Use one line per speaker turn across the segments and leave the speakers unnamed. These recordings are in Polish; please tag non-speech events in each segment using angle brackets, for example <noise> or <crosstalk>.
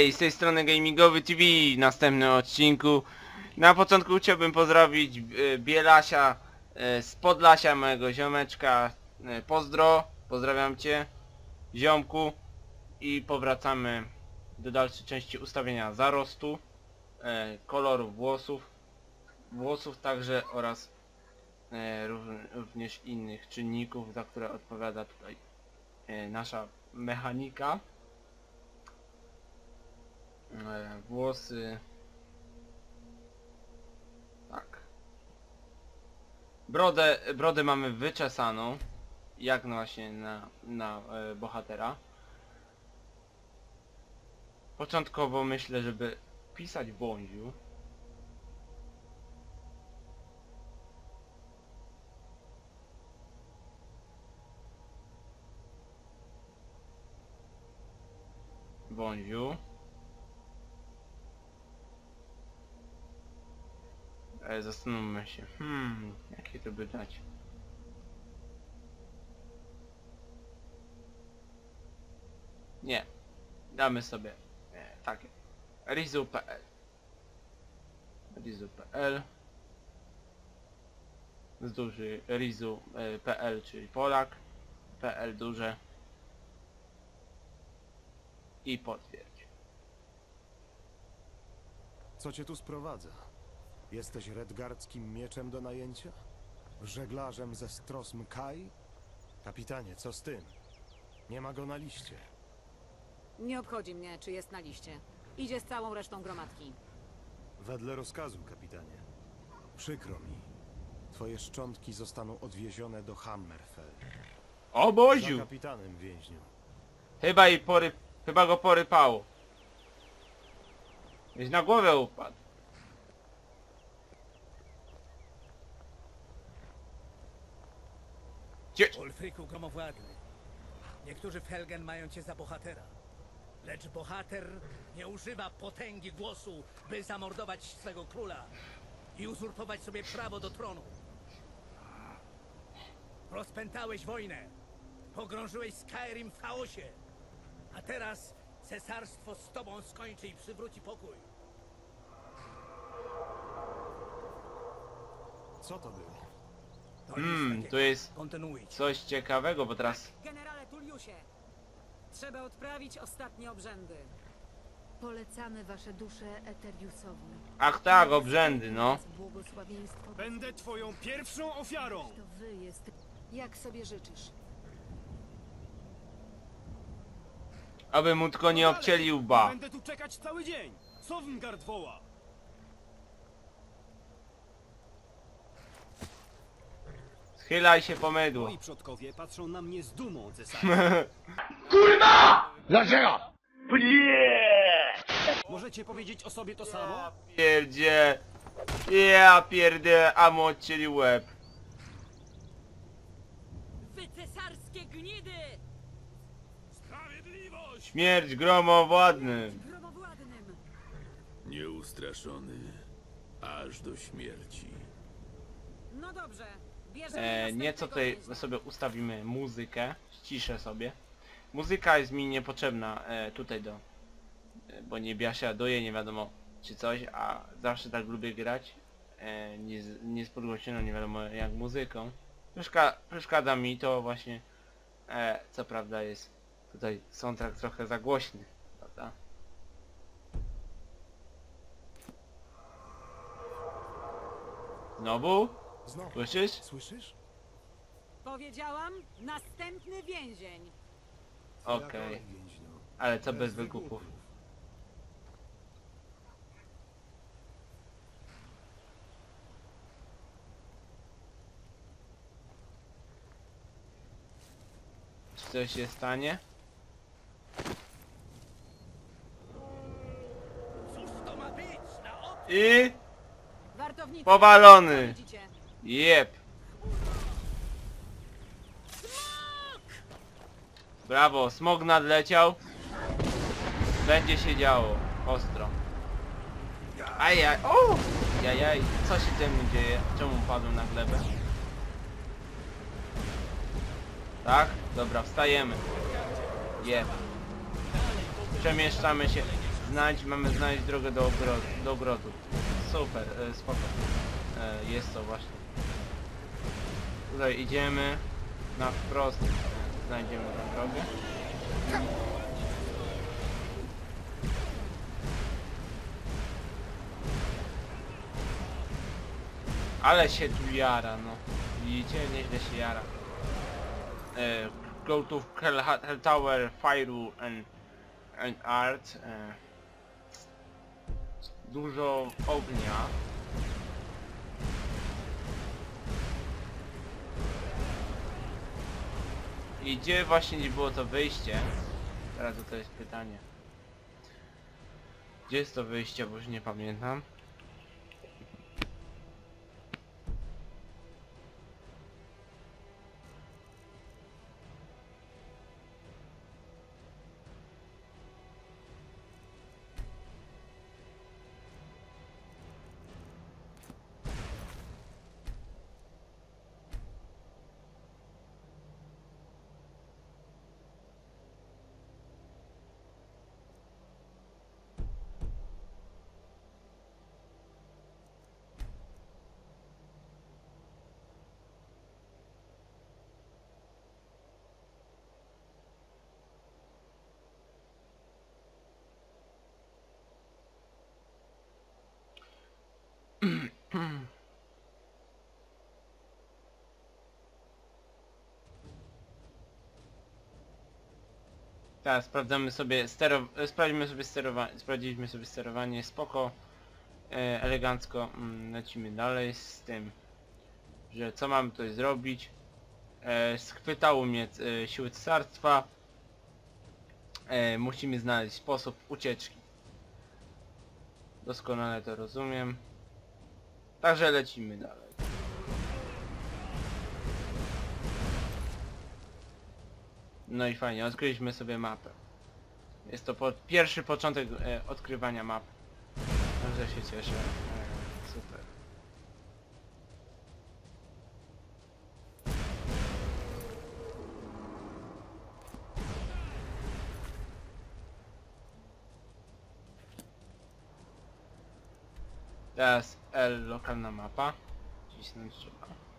Hej, z tej strony Gamingowy TV, następnym odcinku. Na początku chciałbym pozdrowić e, Bielasia e, z Podlasia, mojego ziomeczka. E, Pozdro, pozdrawiam cię, ziomku. I powracamy do dalszej części ustawienia zarostu, e, koloru włosów, włosów także oraz e, rów- również innych czynników, za które odpowiada tutaj e, nasza mechanika. E, włosy. Tak. Brodę, brodę mamy wyczesaną. Jak no właśnie na, na e, bohatera. Początkowo myślę, żeby pisać wąziu. Wąziu. E, zastanówmy się. Hmm, jakie to by dać? Nie. Damy sobie e, takie. Rizu.pl Rizu.pl z duży Rizu.pl, czyli Polak. PL duże. I potwierdź.
Co cię tu sprowadza? Jesteś redgardzkim mieczem do najęcia? Żeglarzem ze Strosm Kai? Kapitanie, co z tym? Nie ma go na liście.
Nie obchodzi mnie, czy jest na liście. Idzie z całą resztą gromadki.
Wedle rozkazu, kapitanie. Przykro mi. Twoje szczątki zostaną odwiezione do Hammerfell. Za
Oboziu!
kapitanem więźniu.
Chyba i pory... Chyba go porypało. Gdzieś na głowę upadł. Cie...
Ulfryku gromowładny, niektórzy w Helgen mają cię za bohatera. Lecz bohater nie używa potęgi głosu, by zamordować swego króla i uzurpować sobie prawo do tronu. Rozpętałeś wojnę, pogrążyłeś Skyrim w chaosie, a teraz cesarstwo z tobą skończy i przywróci pokój.
Co to było?
Hmm,
takiego.
tu jest
Kontynuujcie.
coś ciekawego, bo teraz...
Generale Tulliusie, trzeba odprawić ostatnie obrzędy.
Polecamy wasze dusze Eteriusowi.
Ach tak, obrzędy, no.
Błogosławieństwo
Będę twoją pierwszą ofiarą!
to wy jest. Jak sobie życzysz?
Aby mu tylko nie obcięlił ba.
Będę tu czekać cały dzień! Woła!
Schylaj się po mydło.
Moi przodkowie patrzą na mnie z dumą, cesarzu. <laughs> Możecie powiedzieć o sobie to samo?
Pierdzie. Ja pierdę, a mu odcięli łeb.
Wy cesarskie gnidy!
Sprawiedliwość!
Śmierć gromowładnym.
Gromowładnym!
Nieustraszony aż do śmierci.
No dobrze,
E, nieco tutaj sobie ustawimy muzykę. Ściszę sobie. Muzyka jest mi niepotrzebna e, tutaj do... E, bo nie biasiaduje, nie wiadomo czy coś, a zawsze tak lubię grać. E, nie, nie z podgłośnioną, nie wiadomo jak muzyką. Przeszka przeszkadza mi to właśnie, e, co prawda jest tutaj soundtrack trochę za głośny, prawda? Znowu?
Znowu.
Słyszysz?
Słyszysz?
Powiedziałam, następny więzień.
Okej.
więźniu.
Ale co bez wygłupów? Czy coś się stanie?
Cóż to ma być? Na?
I...
Wartownicy,
Powalony! Jep! Brawo, smog nadleciał. Będzie się działo. Ostro. Ajaj, o! Jajaj, co się temu dzieje? Czemu padłem na glebę? Tak? Dobra, wstajemy. Jep. Przemieszczamy się Znajdź, mamy znaleźć drogę do ogrodu. Do ogrodu. Super, e, spoko. E, jest to właśnie. Tutaj idziemy na wprost. Znajdziemy tę drogę. Ale się tu jara, no. Widzicie? Nieźle się jara. E, go to Hell, Hell Tower, Fire and, and Art. E, dużo ognia. I gdzie właśnie nie było to wyjście? Teraz to jest pytanie. Gdzie jest to wyjście, bo już nie pamiętam. Teraz <clears throat> sprawdzamy sobie stero... Sprawdzimy sobie sterowanie. Sprawdziliśmy sobie sterowanie spoko. E, elegancko. Mm, lecimy dalej z tym. Że co mamy tutaj zrobić. E, schwytało mnie e, siły cesarstwa. E, musimy znaleźć sposób ucieczki. Doskonale to rozumiem. Także lecimy dalej. No i fajnie, odkryliśmy sobie mapę. Jest to po, pierwszy początek e, odkrywania map. Także się cieszę. E, super. Teraz L lokalna mapa. Trzeba.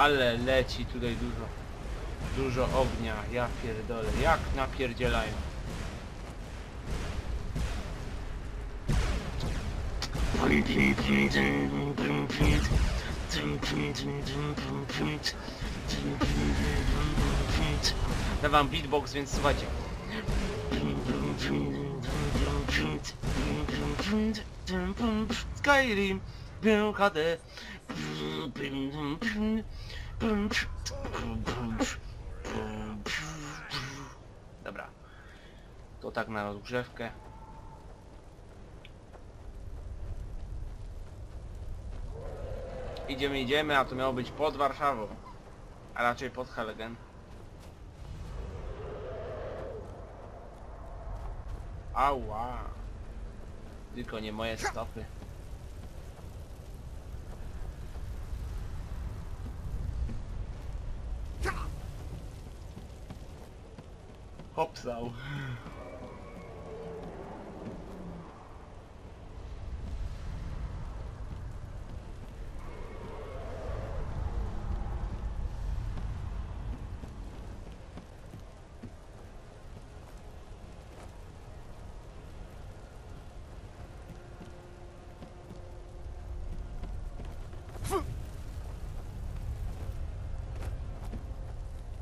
Ale leci tutaj dużo. Dużo ognia, ja pierdolę. Jak napierdzielają. Dawam beatbox, więc słuchajcie. Skyrim, HD. Dobra. To tak na rozgrzewkę. Idziemy, idziemy, a to miało być pod Warszawą. A raczej pod Helgen. Ała. Tylko nie moje stopy. Hopsał.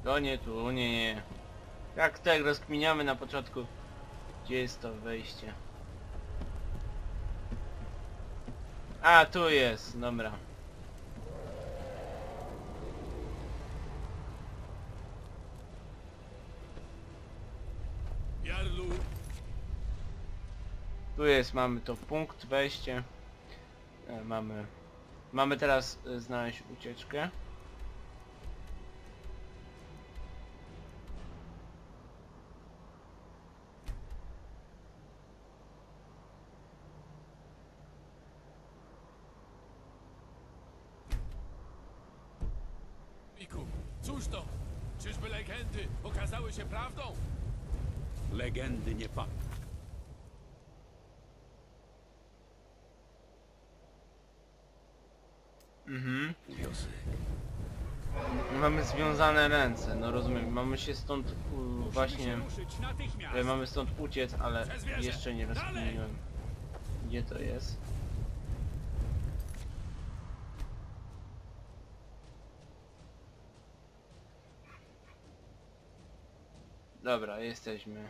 To nie tu, nie, nie. Tak, tak, rozkminiamy na początku. Gdzie jest to wejście? A, tu jest, dobra. Tu jest, mamy to punkt, wejście. E, mamy... Mamy teraz e, znaleźć ucieczkę.
Legendy
nie padną.
Mhm. Mamy związane ręce, no rozumiem. Mamy się stąd u, właśnie... E, Mamy stąd uciec, ale jeszcze nie rozkminiłem. Gdzie to jest? Dobra, jesteśmy.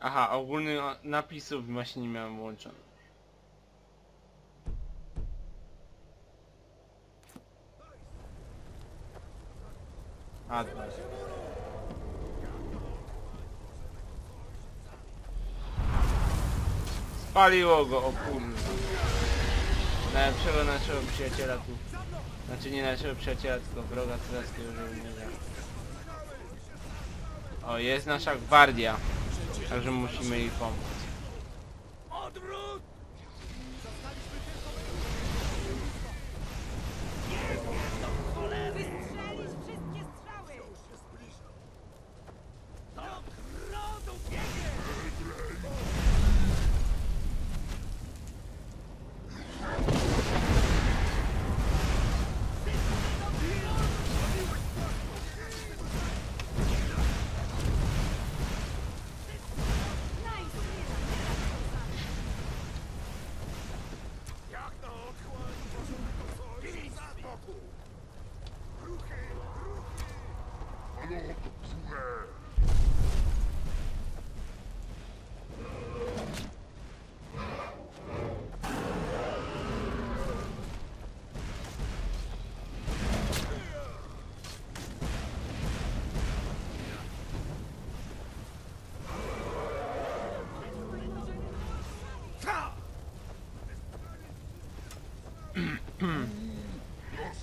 Aha, ogólny napisów właśnie nie miałem włączonych. A. Spaliło go, o kurwa. Najlepszego naszego przyjaciela tu. Znaczy nie naszego przyjaciela, tylko wroga celaskiego żołnierza. O, jest nasza gwardia. Także musimy jej pomóc.
Odwrót!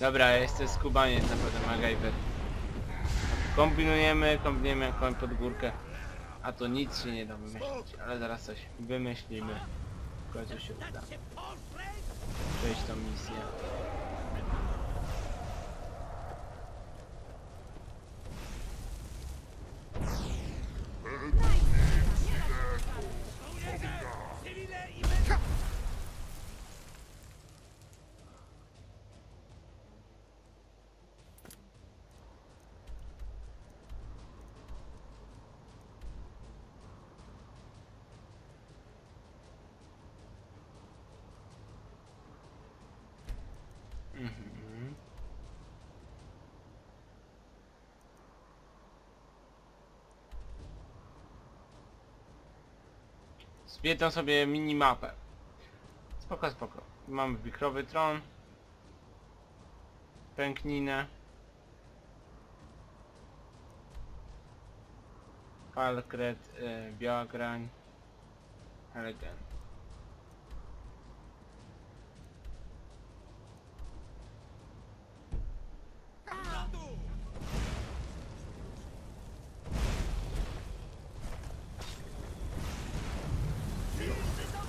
Dobra, ja jestem skubaniec naprawdę MacGyver. Kombinujemy, kombinujemy jak koń pod górkę. A to nic się nie da wymyślić, ale zaraz coś wymyślimy. W końcu się uda. Przejść tą misję.
Cywile i bez...
Mhm. Zwiedzam sobie minimapę. Spoko, spoko. Mamy wikrowy tron. Pękninę. Falkret, y, biała grań. Elegant.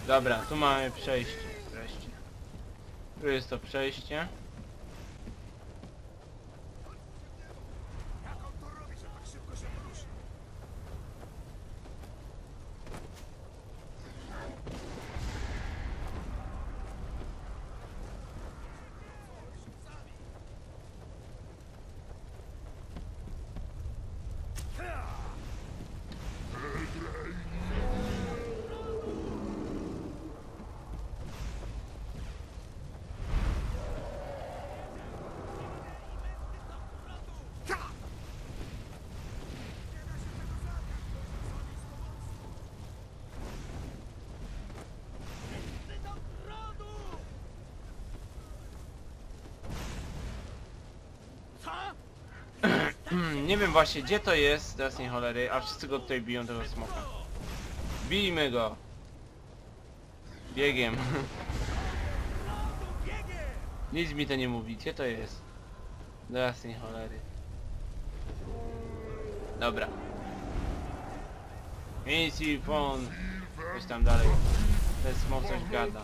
Dobra, tu mamy przejście wreszcie. Tu jest to przejście. Nie wiem właśnie gdzie to jest, teraz nie cholery, a wszyscy go tutaj biją tego smoka. Bijmy go! Biegiem. <laughs> Nic mi to nie mówi, gdzie to jest? Do jasnej cholery. Dobra. Easy phone. Coś tam dalej. Ten smok coś gada.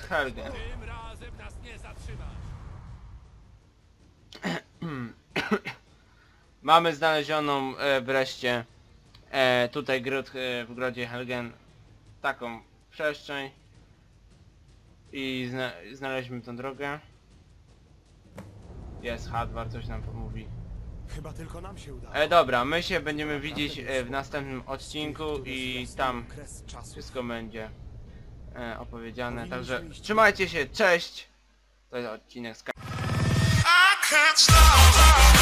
Helgen.
Tym razem nas nie zatrzymasz!
Mamy znalezioną e, wreszcie e, tutaj gród, e, w grodzie Helgen taką przestrzeń i zna znaleźliśmy tą drogę. Jest Hadwar, coś nam mówi.
Chyba tylko nam się udało.
E, dobra, my się będziemy widzieć e, w następnym odcinku i tam wszystko będzie e, opowiedziane. Także trzymajcie się, cześć! To jest odcinek z
I can't stop.